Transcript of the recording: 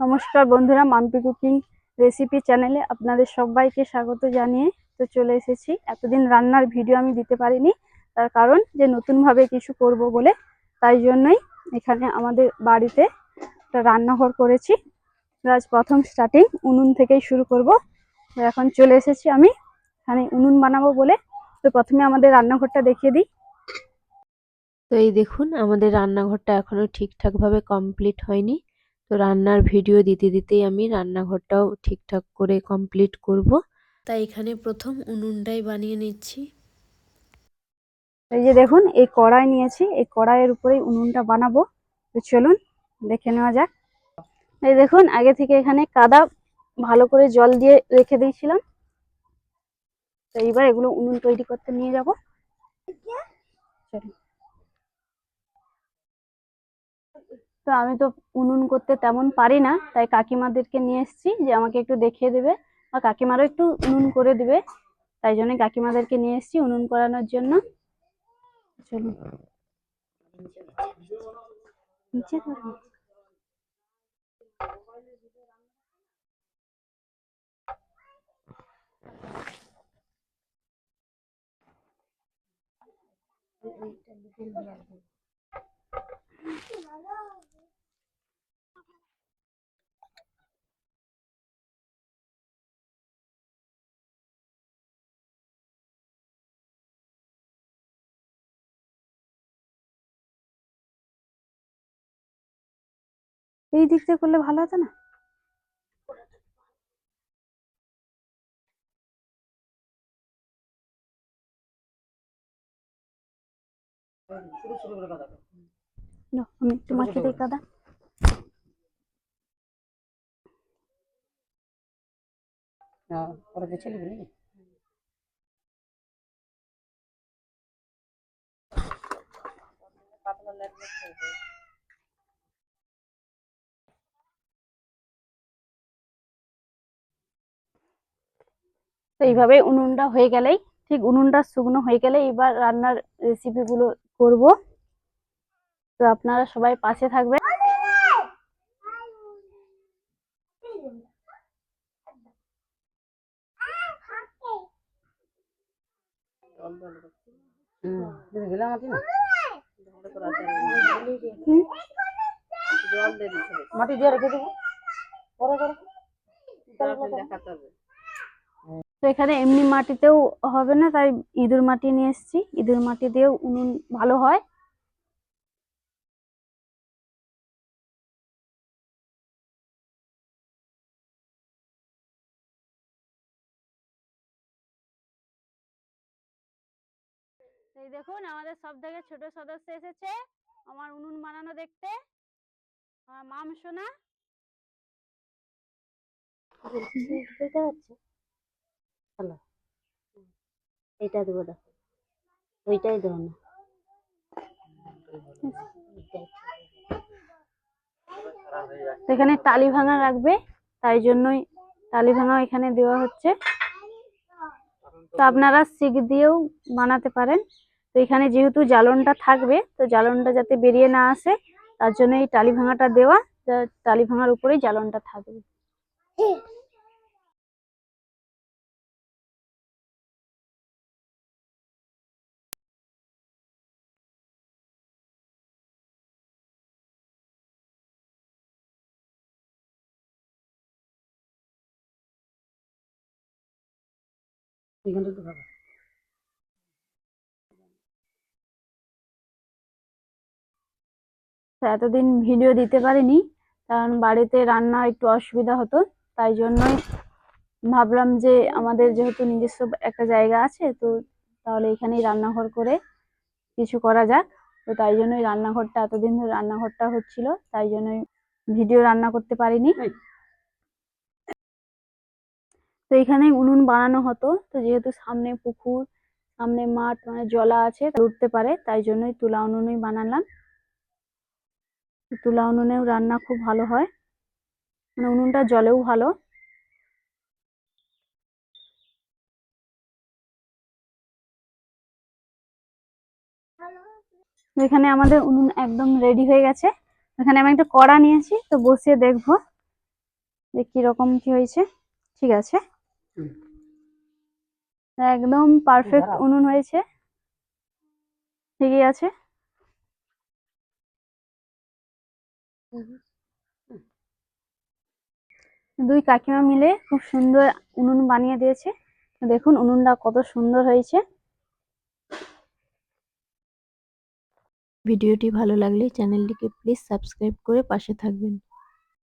নমস্কার বন্ধুরা Mampi cooking recipe চ্যানেলে আপনাদের সবাইকে স্বাগত জানিয়ে তো চলে এসেছি। এতদিন রান্নার ভিডিও আমি দিতে পারিনি, তার কারণ যে নতুনভাবে কিছু করব বলে, তাই জন্যই এখানে আমাদের বাড়িতে একটা রান্নাঘর করেছি। আজ প্রথম স্টার্টিং উনুন থেকেই শুরু করব। এখন চলে এসেছি আমি, এখানে উনুন বানাবো বলে। তো প্রথমে আমাদের রান্নাঘরটা দেখিয়ে দিই। তো এই দেখুন, আমাদের রান্নাঘরটা এখনও ঠিকঠাকভাবে কমপ্লিট হয়নি। তো রান্নার ভিডিও দিতে দিতেই আমি রান্নাঘরটাও ঠিকঠাক করে কমপ্লিট করব। তাই এখানে প্রথম উনুনটাই বানিয়ে নিচ্ছি। এই যে দেখুন, এই কড়াই নিয়েছি। এই কড়াইয়ের উপরেই উনুনটা বানাবো। তো চলুন, দেখে নেওয়া যাক। এই দেখুন, আগে থেকে এখানে কাদা ভালো করে জল দিয়ে রেখে দিয়েছিলাম। তো এইবার এগুলো উনুন তৈরি করতে নিয়ে যাব। চলুন। তো আমি তো উনুন করতে তেমন পারি না, তাই কাকিমাদেরকে নিয়ে এসেছি যে আমাকে একটু দেখিয়ে দেবে আর কাকিমারও একটু উনুন করে দিবে, তাই জন্য কাকিমাদেরকে নিয়ে এসেছি উনুন করানোর জন্য চলুন নিচে। এই দিক দিয়ে করলে ভালো হতো না? আমি একটু মাখিয়ে দিই কাদা। ওরা ছেলে বুঝলি তো এইভাবে উনুনটা হয়ে গেলেই ঠিক উনুনটা শুকনো হয়ে গেলে এবার রান্নার রেসিপি গুলো করব। তো আপনারা সবাই পাশে থাকবেন। মাটি দিয়ে রেখে দেবো। পরে করে। তো এখানে এমনি মাটিতেও হবে না, তাই ইঁদুর মাটি নিয়ে এসেছি। ইঁদুর মাটি দিয়েও উনুন ভালো হয়। এই দেখুন, আমাদের সব থেকে ছোট সদস্য এসেছে। আমার উনুন বানানো দেখতে। আমার মাম সোনা। বুঝতে পারছ। হ্যালো এটা দেবো দেখো। ওইটাই দেবো না। এখানে টালি ভাঙা রাখবে, তাই জন্যই টালি ভাঙা এখানে দেওয়া হচ্ছে। তো আপনারা সিক দিয়েও বানাতে পারেন। তো এখানে যেহেতু জ্বালনটা থাকবে, তো জ্বালনটা যাতে বেরিয়ে না আসে, তার জন্য এই টালি ভাঙাটা দেওয়া টালি ভাঙার উপরেই জ্বালনটা থাকবে। একটু তো এতদিন ভিডিও দিতে পারিনি কারণ বাড়িতে রান্না একটু অসুবিধা হতো তাই জন্যই ভাবলাম যে আমাদের যেহেতু নিজস্ব একটা জায়গা আছে তো তাহলে এখানেই রান্নাঘর করে কিছু করা যাক তো তাই জন্যই রান্নাঘরটা এতদিন ধরে রান্নাঘরটা হচ্ছিল তাই জন্যই ভিডিও রান্না করতে পারিনি। তো এখানে উনুন বানানো হতো। তো যেহেতু সামনে পুকুর, সামনে মাঠ মানে জলা আছে উঠতে পারে, তাই জন্যই তুলা উনুনই বানালাম। তুলা উনুনেও রান্না খুব ভালো হয়। মানে উনুনটা জলেও ভালো। এখানে আমাদের উনুন একদম রেডি হয়ে গেছে। এখানে আমি একটা কড়া নিয়েছি, তো বসিয়ে দেখব যে কীরকম কি হয়েছে। ঠিক আছে। একদম পারফেক্ট উনুন হয়েছে। ঠিকই আছে। দুই কাকিমা মিলে খুব সুন্দর উনুন বানিয়ে দিয়েছে। দেখুন উনুনটা কত সুন্দর হয়েছে। ভিডিওটি ভালো লাগলে চ্যানেলটিকে প্লিজ সাবস্ক্রাইব করে পাশে থাকবেন।